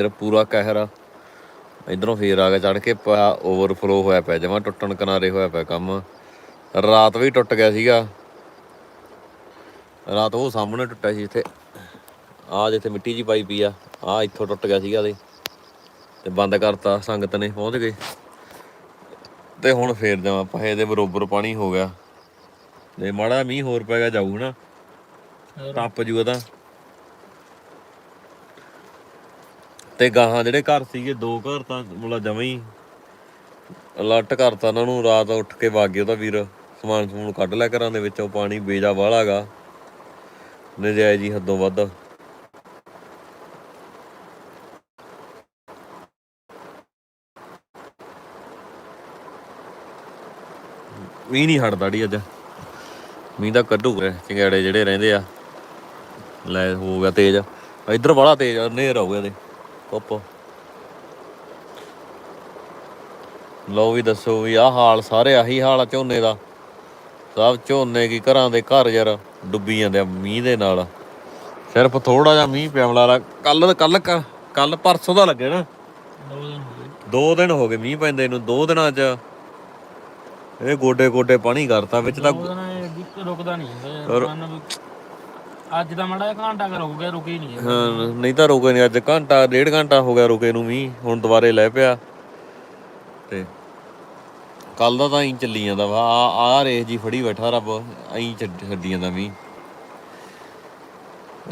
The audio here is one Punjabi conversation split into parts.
ਫਿਰ ਪੂਰਾ ਕਹਿਰ। ਆ ਇਧਰੋਂ ਫੇਰ ਆ ਗਿਆ ਚੜ ਕੇ ਓਵਰਫਲੋ ਹੋਇਆ ਪਿਆ ਜਮਾ ਟੁੱਟਣ ਕਿਨਾਰੇ ਹੋਇਆ ਪਿਆ ਕੰਮ। ਰਾਤ ਵੀ ਟੁੱਟ ਗਿਆ ਸੀਗਾ। ਰਾਤ ਉਹ ਸਾਹਮਣੇ ਟੁੱਟਿਆ ਸੀ ਇੱਥੇ। ਆ ਜਿੱਥੇ ਮਿੱਟੀ ਜੀ ਪਾਈ ਪਈ ਆ ਆ ਇੱਥੋਂ ਟੁੱਟ ਗਿਆ ਸੀਗਾ ਦੇ ਤੇ ਬੰਦ ਕਰਤਾ ਸੰਗਤ ਨੇ ਪਹੁੰਚ ਗਏ। ਤੇ ਹੁਣ ਫੇਰ ਜਮਾ ਪਹੇ ਦੇ ਬਰੋਬਰ ਪਾਣੀ ਹੋ ਗਿਆ। ਤੇ ਮਾੜਾ ਮੀਂਹ ਹੋਰ ਪੈ ਗਿਆ ਜਾਊ ਨਾ ਟੱਪ ਜੂਗਾ ਤਾਂ। ਤੇ ਗਾਹਾਂ ਜਿਹੜੇ ਘਰ ਸੀਗੇ, ਦੋ ਘਰ ਤਾਂ ਮਤਲਬ ਜਮਾਂ ਹੀ। ਅਲਰਟ ਕਰਤਾ ਉਹਨਾਂ ਨੂੰ, ਰਾਤ ਉੱਠ ਕੇ ਵਾਗੇ ਉਹਦਾ ਵੀਰ। ਸਮਾਨ ਸਮੂਨ ਕੱਢ ਲਿਆ ਘਰਾਂ ਦੇ ਵਿੱਚੋਂ, ਪਾਣੀ ਬੇਜਾ ਵਾਲਾਗਾ ਨਜਾਇਜ਼ ਹੀ ਹੱਦੋਂ ਵੱਧ। ਮੀਂਹ ਨਹੀਂ ਹਟਦਾ ਢੀ ਅੱਜ। ਮੀਂਹ ਦਾ ਕੱਢੂਗਾ, ਚੰਗਾੜੇ ਜਿਹੜੇ ਰਹਿੰਦੇ ਆ। ਲੈ, ਹੋ ਗਿਆ ਤੇਜ਼। ਇੱਧਰ ਬੜਾ ਤੇਜ਼ ਆ ਨੇਰ ਹੋ ਗਿਆ ਤੇ ਪੱਪ ਲਓ ਵੀ ਦੱਸੋ ਵੀ ਆਹ ਹਾਲ ਸਾਰੇ ਆਹੀ ਹਾਲ ਆ ਝੋਨੇ ਦਾ। ਸਭ ਝੋਨੇ ਕੀ ਘਰਾਂ ਦੇ ਘਰ ਯਾਰ ਡੁੱਬੀ ਜਾਂਦੇ ਆ ਮੀਂਹ ਦੇ ਨਾਲ। ਸਿਰਫ ਥੋੜਾ ਜਿਹਾ ਮੀਂਹ ਪਿਆ ਵਾਲਾ। ਕੱਲ ਕੱਲ ਕੱਲ ਪਰਸੋਂ ਦਾ ਲੱਗੇ ਨਾ। ਦੋ ਦਿਨ ਹੋ ਗਏ। ਦੋ ਦਿਨ ਹੋ ਗਏ ਮੀਂਹ ਪੈਂਦੇ ਨੂੰ। ਦੋ ਦਿਨਾਂ 'ਚ ਇਹ ਗੋਡੇ ਗੋਡੇ ਪਾਣੀ ਕਰਤਾ ਵਿੱਚ ਤਾਂ ਰੁਕਦਾ ਨਹੀਂ ਹੁੰਦਾ। ਯਾਰ ਅੱਜ ਦਾ ਮੜਾ ਘੰਟਾ ਕਰ ਹੋ ਗਿਆ ਰੁਕੇ ਨਹੀਂ ਯਾਰ। ਹਾਂ, ਨਹੀਂ ਤਾਂ ਰੁਕੇ ਨਹੀਂ ਅੱਜ ਘੰਟਾ ਡੇਢ ਘੰਟਾ ਹੋ ਗਿਆ ਰੁਕੇ ਨੂੰ ਮੀਂਹ ਹੁਣ ਦੁਬਾਰੇ ਲੈ ਪਿਆ। ਤੇ ਕੱਲ ਦਾ ਤਾਂ ਐਂ ਚੱਲੀ ਜਾਂਦਾ ਵਾ ਆ ਆ ਰੇਸ ਜੀ ਫੜੀ ਬੈਠਾ ਰੱਬ ਐਂ ਛੱਡੀ ਜਾਂਦਾ ਮੀਂਹ।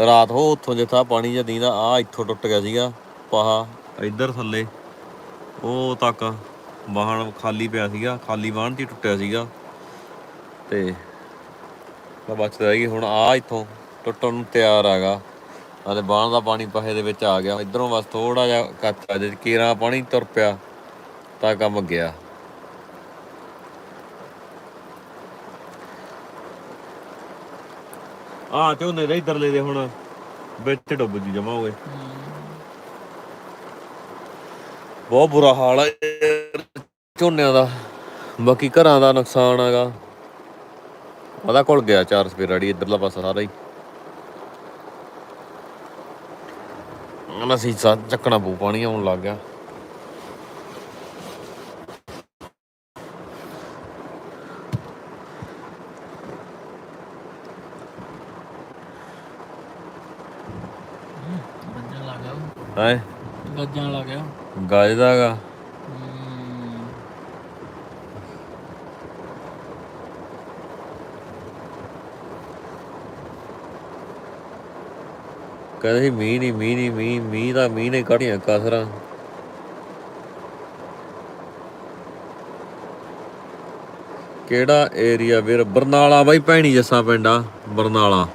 ਰਾਤ ਹੋ ਉੱਥੋਂ ਜਿੱਥਾ ਪਾਣੀ ਜਾਂ ਦੀਂਦਾ ਆ ਇੱਥੋਂ ਟੁੱਟ ਗਿਆ ਸੀਗਾ ਪਾਹਾ ਇੱਧਰ ਥੱਲੇ ਉਹ ਤੱਕ ਵਾਹਣ ਖਾਲੀ ਪਿਆ ਸੀਗਾ ਖਾਲੀ ਵਾਹਣ 'ਚ ਟੁੱਟਿਆ ਸੀਗਾ। ਤੇ ਬਚਦਾ ਹੀ ਹੁਣ ਆ ਇੱਥੋਂ ਟੁੱਟਣ ਨੂੰ ਤਿਆਰ ਆਗਾ ਅਤੇ ਬਾਣ ਦਾ ਪਾਣੀ ਪਹੇ ਦੇ ਵਿੱਚ ਆ ਗਿਆ। ਇਧਰੋਂ ਬਸ ਥੋੜਾ ਜਿਹਾ ਕੱਚਾ ਜੇ, ਕੀਰਾ ਪਾਣੀ ਤੁਰ ਪਿਆ, ਤਾਂ ਕੰਮ ਗਿਆ। ਆ ਝੋਨੇ ਦੇ ਇਧਰਲੇ ਦੇ ਹੁਣ ਵਿੱਚ ਡੁੱਬ ਜੀ ਜਮਾ ਹੋਏ ਬਹੁਤ ਬੁਰਾ ਹਾਲ ਹੈ ਝੋਨਿਆਂ ਦਾ। ਬਾਕੀ ਘਰਾਂ ਦਾ ਨੁਕਸਾਨ ਹੈਗਾ। ਉਹਦਾ ਕੋਲ ਗਿਆ ਚਾਰ ਸਪੇਰਾੜੀ ਇਧਰਲਾ ਪਾਸਾ ਸਾਰਾ ਹੀ। ਨਾ ਸੀਸਾ ਚੱਕਣਾ ਪਊ ਪਾਣੀ ਆਉਣ ਲੱਗ ਗਿਆ। ਗੱਜਾਂ ਲੱਗ ਗਿਆ। ਹੈ? ਗੱਜਾਂ ਲੱਗ ਗਿਆ। ਗਾਜ ਕਹਿੰਦੇ ਸੀ, ਮੀਂਹ ਨਹੀਂ ਮੀਂਹ ਨਹੀਂ ਮੀਂਹ ਮੀਂਹ ਦਾ ਮੀਂਹ ਨੇ ਕੱਢੀਆਂ ਕਸਰਾਂ। ਕਿਹੜਾ ਏਰੀਆ ਵੀਰ? ਬਰਨਾਲਾ ਬਾਈ, ਭੈਣੀ ਜੱਸਾ ਪਿੰਡ ਬਰਨਾਲਾ।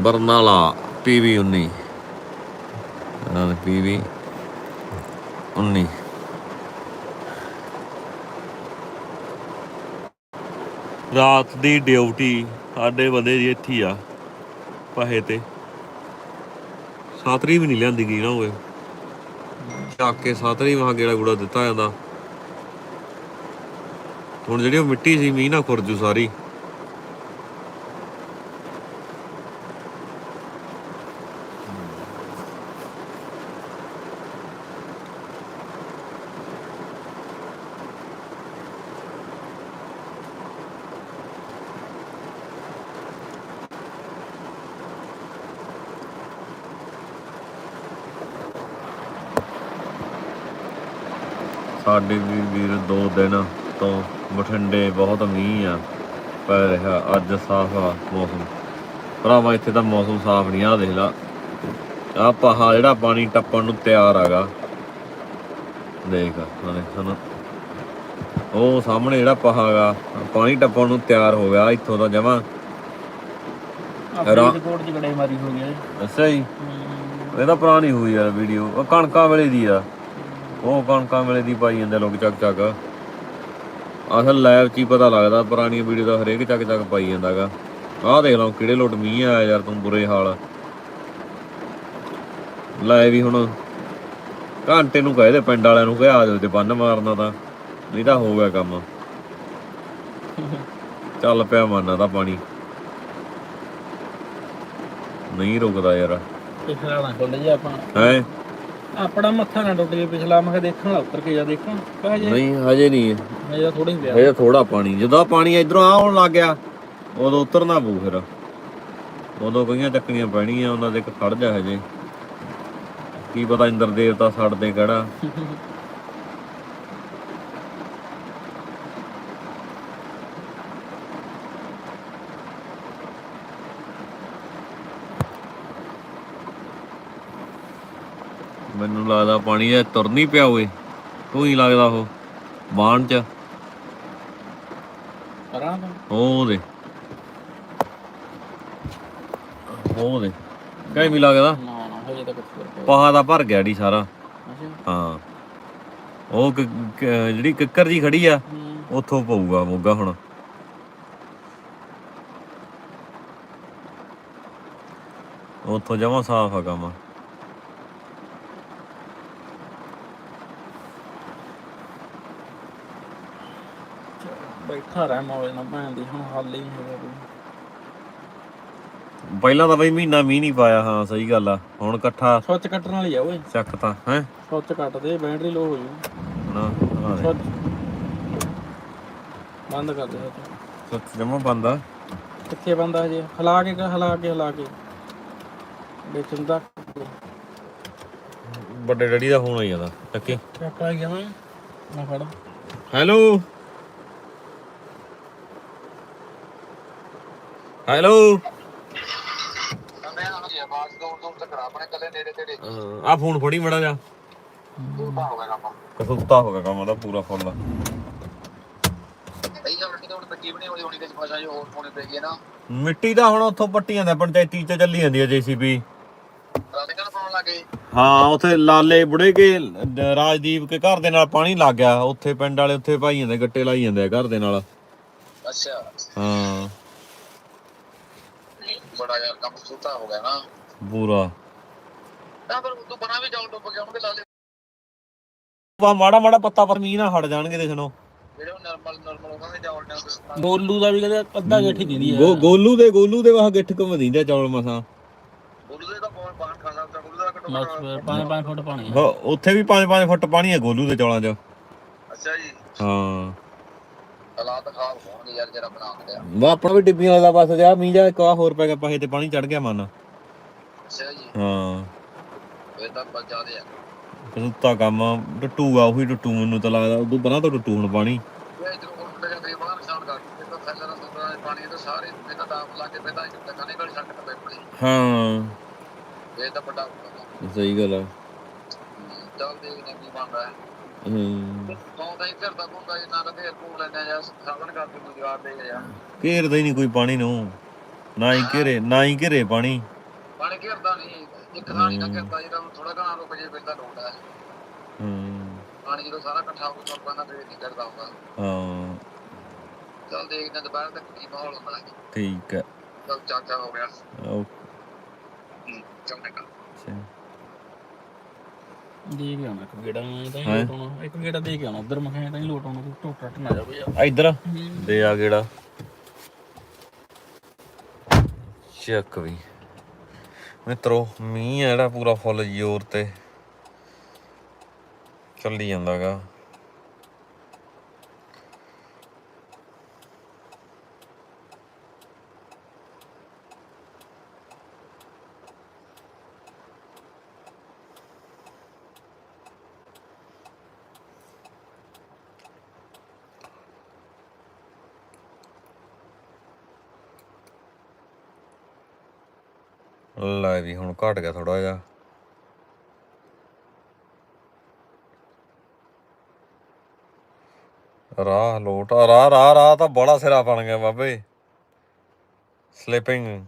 ਬਰਨਾਲਾ ਪੀਵੀ 19 ਪੀਵੀ 19 ਰਾਤ ਦੀ ਡਿਊਟੀ ਸਾਡੇ ਬੰਦੇ ਦੀ ਇੱਥੇ ਆ, ਪਹੇ ਤੇ। ਸਾਤਰੀ ਵੀ ਨਹੀਂ ਲਿਆਂਦੀ ਗਈ ਨਾ ਹੋਵੇ ਚੱਕ ਕੇ ਸਾਤਰੀ ਵਾਂ ਗੇੜਾ ਗੂੜਾ ਦਿੱਤਾ ਜਾਂਦਾ। ਹੁਣ ਜਿਹੜੀ ਉਹ ਮਿੱਟੀ ਸੀ, ਮੀਂਹ ਨਾ ਖੁਰਜੂ ਸਾਰੀ। ਸਾਡੇ ਵੀ ਵੀਰ ਦੋ ਦਿਨ ਤੋਂ ਬਠਿੰਡੇ ਬਹੁਤ ਮੀਂਹ ਆ ਪੈ ਰਿਹਾ ਅੱਜ ਸਾਫ਼ ਆ ਮੌਸਮ। ਭਰਾਵਾ ਇੱਥੇ ਤਾਂ ਮੌਸਮ ਸਾਫ਼ ਨਹੀਂ ਆ ਦੇਖ ਲਾ। ਆ ਪਹਾ ਜਿਹੜਾ ਪਾਣੀ ਟੱਪਣ ਨੂੰ ਤਿਆਰ ਆਗਾ। ਦੇਖ ਆ ਦੇਖ ਸਾਨੂੰ ਉਹ ਸਾਹਮਣੇ ਜਿਹੜਾ ਪਹਾਗਾ ਪਾਣੀ ਟੱਪਣ ਨੂੰ ਤਿਆਰ ਹੋ ਗਿਆ ਇੱਥੋਂ ਦਾ ਜਮਾ। ਫਰੀਦਕੋਟ ਚ ਗੜੇ ਮਾਰੀ ਹੋ ਗਿਆ। ਅੱਛਾ ਜੀ। ਹਮ, ਇਹ ਤਾਂ ਪੁਰਾਣੀ ਹੋਈ ਯਾਰ ਵੀਡੀਓ ਉਹ ਕਣਕਾਂ ਵੇਲੇ ਦੀ ਆ। ਉਹ ਕਣਕਾਂ ਵੇਲੇ ਦੀ ਪਾਈ ਜਾਂਦੇ ਲੋਕ ਚੱਕ ਚੱਕ। ਅਸਲ ਲਾਈਵ 'ਚ ਹੀ ਪਤਾ ਲੱਗਦਾ ਪੁਰਾਣੀ ਵੀਡੀਓ ਦਾ ਹਰੇਕ ਚੱਕ ਚੱਕ ਪਾਈ ਜਾਂਦਾਗਾ। ਆਹ ਦੇਖ ਲਓ ਕਿਹੜੇ ਲੋਟ ਮੀਂਹ ਆਇਆ ਯਾਰ ਤੂੰ ਬੁਰੇ ਹਾਲ। ਲਾਈਵ ਵੀ ਹੁਣ ਘੰਟੇ ਨੂੰ ਕਹੇ ਦੇ ਪਿੰਡ ਵਾਲਿਆਂ ਨੂੰ ਕਿ ਆ ਜਾਓ ਤੇ ਬੰਨ ਮਾਰਨਾ ਤਾਂ। ਨਹੀਂ ਤਾਂ ਹੋ ਗਿਆ ਕੰਮ। ਚੱਲ ਪਿਆ ਮਾਨਾ ਦਾ ਪਾਣੀ। ਨਹੀਂ ਰੁਕਦਾ ਯਾਰ। ਪਿਛਲਾ ਨਾ ਖੁੱਲ ਜਾ ਆਪਣਾ ਹੈ? ਆਪਣਾ ਮੱਥਾ ਨਾ ਟੁੱਟ ਜੇ ਪਿਛਲਾ ਮੈਂ ਕਿਹਾ ਦੇਖਣ ਲਾ ਉੱਤਰ ਕੇ ਜਾ ਦੇਖਾਂ। ਕਹ ਜੇ ਨਹੀਂ ਹਜੇ ਨਹੀਂ ਮੇਰਾ ਥੋੜੀ ਪਿਆ। ਹਜੇ ਥੋੜਾ ਪਾਣੀ। ਜਦੋਂ ਪਾਣੀ ਇਧਰੋਂ ਆਉਣ ਲੱਗ ਗਿਆ ਉਦੋਂ ਉਤਰਨਾ ਪਊ ਫਿਰ। ਉਦੋਂ ਕਈਆਂ ਚੱਕਣੀਆਂ ਪੈਣੀਆਂ ਉਹਨਾਂ ਦੇ ਇੱਕ ਖੜ ਜਾ ਹਜੇ। ਕੀ ਪਤਾ ਇੰਦਰ ਦੇਵਤਾ ਛੱਡਦੇ ਕਿਹੜਾ ਮੈਨੂੰ ਲੱਗਦਾ ਪਾਣੀ ਇਹ ਤੁਰ ਨਹੀਂ ਪਿਆ ਓਏ। ਤੂੰ ਹੀ ਲੱਗਦਾ ਉਹ ਬਾਣ ਚ। ਕਰਾਂ ਤਾਂ? ਉਹ ਦੇ। ਉਹ ਦੇ। ਕਈ ਵੀ ਲੱਗਦਾ। ਨਾ ਨਾ ਹਜੇ ਤੁਰ ਪਿਆ ਪਹਾ ਦਾ ਭਰ ਗਿਆ ਢੀ ਸਾਰਾ। ਹਾਂ। ਉਹ ਜਿਹੜੀ ਕਿੱਕਰ ਜੀ ਖੜੀ ਆ ਉੱਥੋਂ ਪਊਗਾ ਮੋਗਾ ਹੁਣ। ਉੱਥੋਂ ਜਮਾ ਸਾਫ਼ ਆ ਕੰਮ। ਬੈਠਾ ਰਹਿ ਮੌਜ ਨਾਲ ਭੈਣ ਦੀ ਹੁਣ ਹੱਲ ਹੀ ਨਹੀਂ ਹੈਗਾ। ਕੋਈ ਪਹਿਲਾਂ ਤਾਂ ਬਈ ਮਹੀਨਾ ਮੀਂਹ ਨਹੀਂ ਪਾਇਆ ਹਾਂ ਸਹੀ ਗੱਲ ਆ। ਹੁਣ ਇਕੱਠਾ ਸੁੱਚ ਕੱਟਣ ਵਾਲੀ ਆ ਓਏ। ਚੱਕ ਤਾਂ ਹੈ? ਸੁੱਚ ਕੱਟ ਦੇ ਬੈਟਰੀ ਲੋ ਹੋ ਜੂ। ਨਾ ਆ ਦੇ। ਸੁੱਚ ਬੰਦ ਕਰ ਦੇ ਸੁੱਚ ਸੱਚ ਜਮਾ ਬੰਦਾ ਕਿੱਥੇ ਬੰਦਾ ਹਜੇ? ਹਿਲਾ ਕੇ ਹਿਲਾ ਕੇ ਹਿਲਾ ਕੇ। ਵਿੱਚ ਹੁੰਦਾ। ਵੱਡੇ ਡੈਡੀ ਦਾ ਫੋਨ ਆਈ ਜਾਂਦਾ ਟੱਕੇ ਚੱਕ ਆ ਗਿਆ ਮੈਂ। ਨਾ ਫੜ। ਹੈਲੋ? ਹੈਲੋ। ਆ ਫੋਨ ਫੜੀ ਮੜਾ ਜਾ। ਕਸੂਤਾ ਹੋ ਗਿਆ ਕੰਮ। ਉਹਦਾ ਪੂਰਾ ਫੁੱਲ। ਮਿੱਟੀ ਦਾ ਹੁਣ ਉੱਥੋਂ ਪੱਟੀਆਂ ਦਾ ਪੰਚਾਇਤੀ ਚ ਚੱਲੀ ਜਾਂਦੀ ਹੈ ਜੀਸੀਬੀ। ਹਾਂ ਉੱਥੇ ਲਾਲੇ ਬੁੜੇ ਕੇ ਰਾਜਦੀਪ ਕੇ ਘਰ ਦੇ ਨਾਲ ਪਾਣੀ ਲੱਗ ਗਿਆ। ਉੱਥੇ ਪਿੰਡ ਵਾਲੇ ਉੱਥੇ ਭਾਈਆਂ ਦੇ ਗੱਟੇ ਲਾਈ ਜਾਂਦੇ ਆ ਘਰ ਦੇ ਨਾਲ। ਅੱਛਾ। ਹਾਂ। ਬੜਾ ਯਾਰ ਕੰਮ ਸੁੱਤਾ ਹੋ ਗਿਆ ਨਾ। ਪੂਰਾ ਤਾਂ ਫਿਰ ਤੂੰ ਬਣਾ ਵੀ ਜਾਉ ਡੁੱਬ ਕੇ ਉਹਨੂੰ ਲਾ ਲੈ ਵਾ ਮਾੜਾ ਮਾੜਾ ਪੱਤਾ ਪਰ ਮੀਂਹ ਨਾ ਹਟ ਜਾਣਗੇ ਦੇਖਣੋ ਜਿਹੜੇ ਨਰਮਲ ਨਰਮਲ ਉਹਨਾਂ ਦੇ ਜਾਉ ਨੇ ਗੋਲੂ ਦਾ ਵੀ ਕਹਿੰਦੇ ਅੱਧਾ ਗੇਠੀ ਦਿੰਦੀ ਗੋ ਗੋਲੂ ਦੇ ਗੋਲੂ ਦੇ ਵਾਹ ਗਿੱਠ ਕਮ ਦਿੰਦਾ ਚੌਲ ਮਸਾਂ। ਉਹਦੇ ਦਾ ਬਹੁਤ ਬਾਹਰ ਖਾਣਾ ਤਾਂ ਉਹਦਾ ਘਟੋ ਬਸ ਫਿਰ ਪੰਜ ਪੰਜ ਫੁੱਟ ਪਾਣੀ ਆ। ਹ- ਉੱਥੇ ਵੀ 5-5 ਫੁੱਟ ਪਾਣੀ ਹੈ ਗੋਲੂ ਦੇ ਚੌਲਾਂ 'ਚ। ਅੱਛਾ ਜੀ। ਹਾਂ। ਹਾਲਾਤ ਖਰਾਬ ਹੋਣਗੇ ਯਾਰ ਜਰਾ ਬਣਾ ਕੇ ਲਿਆ। ਵਾ ਆਪਣਾ ਵੀ ਡਿੱਬੀਆਂ ਵਾਲਾ ਬਸ ਜਾ ਮੀਂਹ ਜਾ ਇੱਕ ਆ ਹੋਰ ਪੈ ਗਿਆ ਪਾਸੇ ਤੇ ਪਾਣੀ ਚੜ ਗਿਆ ਮਨ। ਅੱਛਾ ਜੀ। ਹਾਂ। ਇਹ ਤਾਂ ਬਚ ਜਾਦੇ ਆ। ਕਸੂਤਾ ਕੰਮ ਟੁੱਟੂਗਾ ਉਹੀ ਟੁੱਟੂ ਮੈਨੂੰ ਤਾਂ ਲੱਗਦਾ ਉਦੋਂ ਬਣਾ ਤੋਂ ਟੁੱਟੂ ਹੁਣ ਪਾਣੀ। ਇਹ ਇਧਰ ਕੋਲ ਤੇ ਗਰੀਬ ਬਾਹਰ ਨੁਕਸਾਨ ਕਰ ਦਿੱਤੇ ਤਾਂ ਥੱਲੇ ਦਾ ਸੁਣਦਾ ਪਾਣੀ ਇਹ ਤਾਂ ਸਾਰੇ ਇਹ ਤਾਂ ਡਾਪ ਲਾ ਕੇ ਪੈਦਾ ਇੱਕ ਤਾਂ ਕਨੇ ਗਲੀ ਛੱਡ ਕੇ ਪੈ ਪੜੀ ਹਾਂ। ਇਹ ਤਾਂ ਵੱਡਾ ਹੋਊਗਾ। ਸਹੀ ਗੱਲ ਆ। ਚੱਲ ਦੇਖਦੇ ਕੀ ਬਣਦਾ ਹੈ। ਤੋਂ ਤਾਂ ਹੀ ਘਰ ਦਾ ਫੇਰ ਲੈਣਾ ਜਾਂ ਦੇ ਘੇਰਦਾ ਹੀ ਨਹੀਂ ਕੋਈ ਪਾਣੀ ਨੂੰ। ਨਾ ਹੀ ਘੇਰੇ ਨਾ ਹੀ ਘੇਰੇ ਪਾਣੀ। ਪਾਣੀ ਘਿਰਦਾ ਨਹੀਂ। ਇੱਕ ਥਾਂ ਨਹੀਂ ਘਿਰਦਾ ਜਿਹੜਾ ਥੋੜਾ ਘਣਾ ਰੁਕ ਜੇ ਫਿਰ ਤਾਂ ਲੋੜ ਹੈ ਹੂੰ। ਪਾਣੀ ਜਦੋਂ ਸਾਰਾ ਇਕੱਠਾ ਹੋ ਕੇ ਪੈਂਦਾ ਫਿਰ ਨਹੀਂ ਘਿਰਦਾ ਹੁੰਦਾ। ਹਾਂ। ਚੱਲ ਦੇਖਦੇ ਦੁਪਹਿਰ ਤੱਕ ਕੀ ਮਾਹੌਲ ਹੁੰਦਾ। ਹੈ ਠੀਕ ਹੈ। ਚੱਲ ਚਾਚਾ ਹੋ ਗਿਆ। ਓਕੇ ਚੰਗਾ। ਦੇ ਕੇ ਆਉਣਾ ਇੱਕ ਗੇੜਾ ਮੈਂ ਤਾਂ ਹੀ ਹੈਂ? ਲੋਟ ਆਉਣਾ। ਇੱਕ ਗੇੜਾ ਦੇ ਕੇ ਆਉਣਾ ਉਧਰ ਮੈਂ ਕਿਹਾ ਤਾਂ ਹੀ ਲੋਟ ਆਉਣਾ ਤੂੰ ਟੁੱਟ ਟੱਟ ਨਾ ਜਾਵੇ ਯਾਰ ਇੱਧਰ ਦੇ ਆ ਗੇੜਾ। ਚੱਕ ਵੀ। ਮਿੱਤਰੋ ਮੀਂਹ ਆ ਜਿਹੜਾ ਪੂਰਾ ਫੁੱਲ ਜ਼ੋਰ ਤੇ। ਚੱਲੀ ਜਾਂਦਾਗਾ। ਲੈ ਵੀ ਹੁਣ ਘਟ ਗਿਆ ਥੋੜਾ ਜਿਹਾ। ਰਾਹ ਲੋਟ ਰਾਹ ਰਾਹ ਰਾਹ ਤਾਂ ਬੜਾ ਸਿਰਾ ਬਣ ਗਿਆ ਬਾਬੇ। ਸਲੀਪਿੰਗ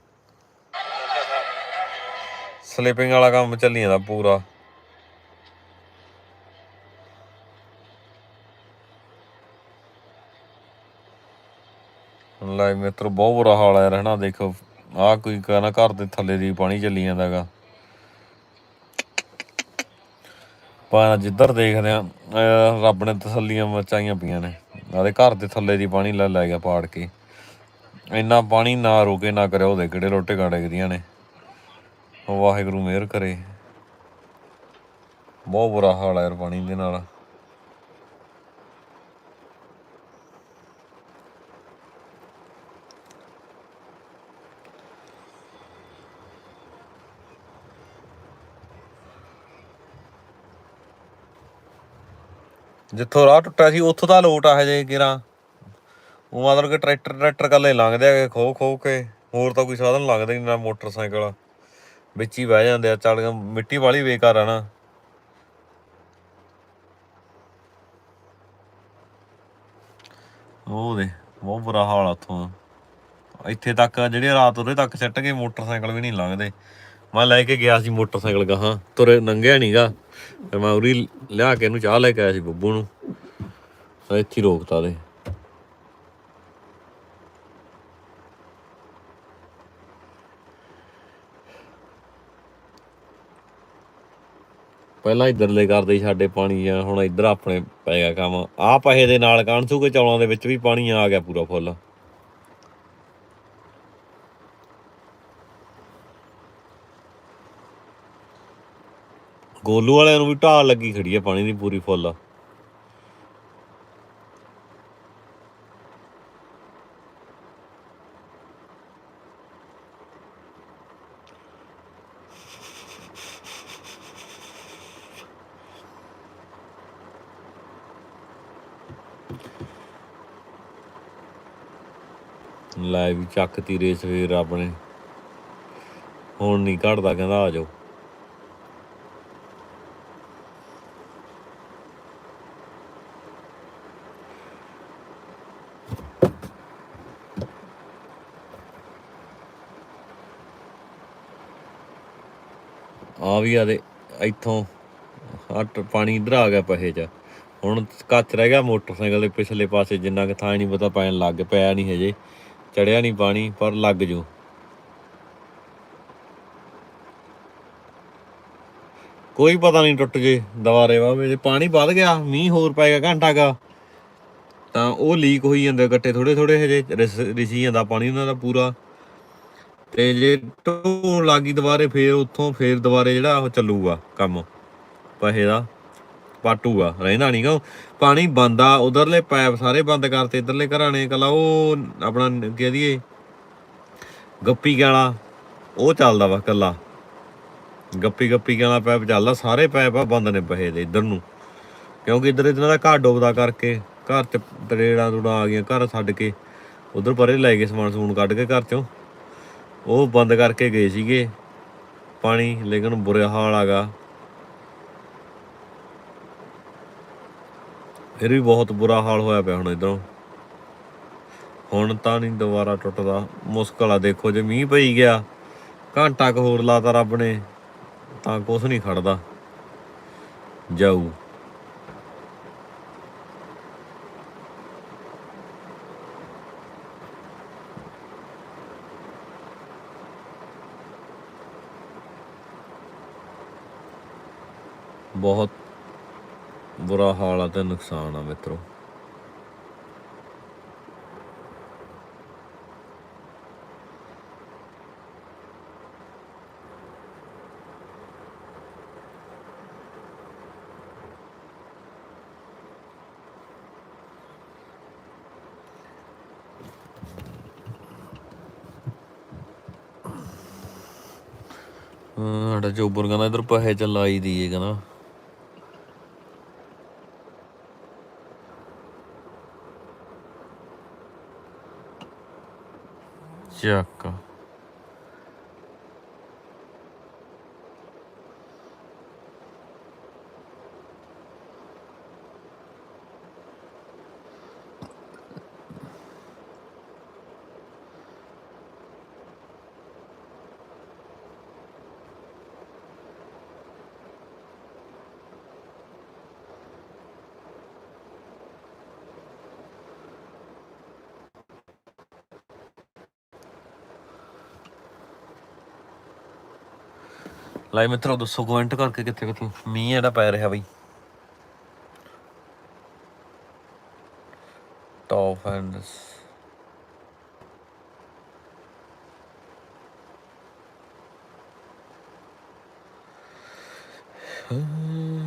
ਸਲੀਪਿੰਗ ਵਾਲਾ ਕੰਮ ਚੱਲੀ ਜਾਂਦਾ ਪੂਰਾ। ਲੈ ਮਿੱਤਰ, ਬਹੁਤ ਬੁਰਾ ਹਾਲ ਹੈ ਰਹਿਣਾ, ਦੇਖੋ। ਆ ਕੋਈ ਕਹਿੰਦਾ ਘਰ ਦੇ ਥੱਲੇ ਦੀ ਪਾਣੀ ਚੱਲੀ ਜਾਂਦਾਗਾ। ਪਰ ਜਿੱਧਰ ਦੇਖਦੇ ਆ ਰੱਬ ਨੇ ਤਸੱਲੀਆਂ ਮਚਾਈਆਂ ਪਈਆਂ ਨੇ। ਆਦੇ ਘਰ ਦੇ ਥੱਲੇ ਦੀ ਪਾਣੀ ਲੈ ਲੈ ਗਿਆ ਪਾੜ ਕੇ। ਇੰਨਾ ਪਾਣੀ ਨਾ ਰੁਕੇ, ਨਾ ਕਰਿਆ ਉਹਦੇ ਕਿਹੜੇ ਲੋਟੇ ਗਾੜੇ ਗਦੀਆਂ ਨੇ। ਵਾਹਿਗੁਰੂ ਮਿਹਰ ਕਰੇ। ਬਹੁਤ ਬੁਰਾ ਹਾਲ ਹੈ ਯਾਰ ਪਾਣੀ ਦੇ ਨਾਲ। ਜਿੱਥੋਂ ਰਾਹ ਟੁੱਟਿਆ ਸੀ, ਉੱਥੋਂ ਤਾਂ ਲੋਟ ਆ ਹਜੇ ਕਿਰਾ ਉਹ ਮਤਲਬ ਕਿ ਟਰੈਕਟਰ ਟਰੈਕਟਰ ਕੱਲੇ ਲੰਘਦੇ ਆ ਖੋ ਖੋ ਕੇ। ਹੋਰ ਤਾਂ ਕੋਈ ਸਾਧਨ ਲੱਗਦਾ ਨਹੀਂ ਨਾ ਮੋਟਰਸਾਈਕਲ। ਵਿੱਚ ਹੀ ਬਹਿ ਜਾਂਦੇ ਆ, ਚੱਲ ਮਿੱਟੀ ਵਾਲੀ ਬੇਕਾਰ ਆ ਨਾ। ਉਹ ਦੇ ਬਹੁਤ ਬੁਰਾ ਹਾਲ ਆ ਉੱਥੋਂ। ਇੱਥੇ ਤੱਕ, ਜਿਹੜੇ ਰਾਤ ਉਹਦੇ ਤੱਕ ਸੱਟ ਕੇ ਮੋਟਰਸਾਈਕਲ ਵੀ ਨਹੀਂ ਲੰਘਦੇ। ਮੈਂ ਲੈ ਕੇ ਗਿਆ ਸੀ ਮੋਟਰਸਾਈਕਲ ਗਾਹਾਂ, ਤੁਰੇ ਨੰਗਿਆ ਨਹੀਂਗਾ ਤੇ ਮੈਂ ਉਰੀ ਲਿਆ ਕੇ ਇਹਨੂੰ ਚਾਹ ਲੈ ਕੇ ਆਇਆ ਸੀ ਬੱਬੂ ਨੂੰ। ਤਾਂ ਇੱਥੇ ਹੀ ਰੋਕਤਾ ਦੇ ਪਹਿਲਾਂ ਇਧਰਲੇ ਕਰਦੇ ਸੀ ਸਾਡੇ ਪਾਣੀ ਆ, ਹੁਣ ਇੱਧਰ ਆਪਣੇ ਪੈ ਗਿਆ ਕੰਮ। ਆਹ ਪਹੇ ਦੇ ਨਾਲ ਕਾਣਸੂ ਕੇ ਚੌਲਾਂ ਦੇ ਵਿੱਚ ਵੀ ਪਾਣੀ ਆ ਗਿਆ ਪੂਰਾ ਫੁੱਲ। ਗੋਲੂ ਵਾਲਿਆਂ ਨੂੰ ਵੀ ਢਾਲ ਲੱਗੀ ਖੜੀ ਹੈ ਪਾਣੀ ਦੀ ਪੂਰੀ ਫੁੱਲ। ਲੈ ਵੀ ਚੱਕ ਤੀ ਰੇਸ ਫੇਰ ਆਪਣੇ। ਹੁਣ ਨਹੀਂ ਘਟਦਾ, ਕਹਿੰਦਾ ਆ ਜਾਓ। ਆ ਵੀ ਆ ਦੇ ਇੱਥੋਂ ਹਟ ਪਾਣੀ ਇਧਰ ਆ ਗਿਆ ਪਹੇ ਚ। ਹੁਣ ਕੱਚ ਰਹਿ ਗਿਆ ਮੋਟਰਸਾਈਕਲ ਦੇ ਪਿਛਲੇ ਪਾਸੇ, ਜਿੰਨਾ ਕਿ ਥਾਂ ਨਹੀਂ ਪਤਾ ਪੈਣ ਲੱਗ ਪਿਆ ਨਹੀਂ ਹਜੇ। ਚੜਿਆ ਨਹੀਂ ਪਾਣੀ, ਪਰ ਲੱਗ ਜੂ। ਕੋਈ ਪਤਾ ਨਹੀਂ ਟੁੱਟ ਜੇ ਦੁਬਾਰੇ ਵਾ ਜੇ ਪਾਣੀ ਵੱਧ ਗਿਆ, ਮੀਂਹ ਹੋਰ ਪੈ ਗਿਆ ਘੰਟਾ ਕਾ। ਤਾਂ ਉਹ ਲੀਕ ਹੋਈ ਜਾਂਦੇ, ਗੱਟੇ ਥੋੜੇ ਥੋੜੇ ਹਜੇ, ਰਿਸ- ਰਿਸੀ ਜਾਂਦਾ ਪਾਣੀ ਉਹਨਾਂ ਦਾ ਪੂਰਾ। ਤੇ ਜੇ ਢੋਣ ਲੱਗੀ ਦੁਬਾਰੇ, ਫੇਰ ਉੱਥੋਂ ਫੇਰ ਦੁਬਾਰੇ ਜਿਹੜਾ ਉਹ ਚੱਲੂਗਾ ਕੰਮ ਪਹੇ ਦਾ, ਪਾਟੂਗਾ ਰਹਿੰਦਾ ਨਹੀਂਗਾ ਪਾਣੀ ਬੰਦਾ, ਉਧਰਲੇ ਪਾਈਪ ਸਾਰੇ ਬੰਦ ਕਰਤੇ, ਇਧਰਲੇ ਘਰਾਂ ਨੇ ਕਲਾ, ਉਹ ਆਪਣਾ ਕਹਿ ਦਈਏ, ਗੱਪੀ ਗਾਲਾ ਉਹ ਚੱਲਦਾ ਵਾ ਕੱਲਾ ਗੱਪੀ ਗੱਪੀ ਗਾਲਾ ਪਾਈਪ ਚੱਲਦਾ, ਸਾਰੇ ਪਾਈਪ ਆ ਬੰਦ ਨੇ ਪਹੇ ਦੇ ਇਧਰ ਨੂੰ। ਕਿਉਂਕਿ ਇਧਰ ਇਹਨਾਂ ਦਾ ਘਰ ਡੁੱਬਦਾ ਕਰਕੇ, ਘਰ ਚ ਤਰੇੜਾਂ ਤੁੜਾਂ ਆ ਗਈਆਂ, ਘਰ ਛੱਡ ਕੇ, ਉਧਰ ਪਰੇ ਲੈ ਗਏ ਸਮਾਨ ਸਮੂਨ ਕੱਢ ਕੇ ਘਰ ਚੋਂ। ਉਹ ਬੰਦ ਕਰਕੇ ਗਏ ਸੀਗੇ। ਪਾਣੀ ਲੇਕਿਨ ਬੁਰਾ ਹਾਲ ਆਗਾ ਫਿਰ ਵੀ ਬਹੁਤ ਬੁਰਾ ਹਾਲ ਹੋਇਆ ਪਿਆ ਹੁਣ ਇਧਰੋਂ। ਹੁਣ ਤਾਂ ਨਹੀਂ ਦੁਬਾਰਾ ਟੁੱਟਦਾ। ਮੁਸ਼ਕਲ ਆ ਦੇਖੋ ਜੇ ਮੀਂਹ ਪਈ ਗਿਆ, ਘੰਟਾ ਕੁ ਹੋਰ ਲਾਤਾ ਰੱਬ ਨੇ, ਤਾਂ ਕੁਛ ਨਹੀਂ ਖੜਦਾ। ਜਾਊ। ਬਹੁਤ ਬੁਰਾ ਹਾਲ ਆ ਤੇ ਨੁਕਸਾਨ ਆ ਮਿੱਤਰੋ। ਸਾਡਾ ਚੋਬਰ ਕਹਿੰਦਾ ਇਧਰ ਪਹੇ ਚ ਲਾਈ ਦੀਏ ਕਹਿੰਦਾ। ਚੱਕ ਲਾਈ ਮਿੱਤਰੋ, ਦੱਸੋ ਕਮੈਂਟ ਕਰਕੇ ਕਿੱਥੇ ਕਿੱਥੇ ਮੀਂਹ ਇਹਦਾ ਪੈ ਰਿਹਾ ਬਈ ਟੌਪ ਐਂਡ Hmm.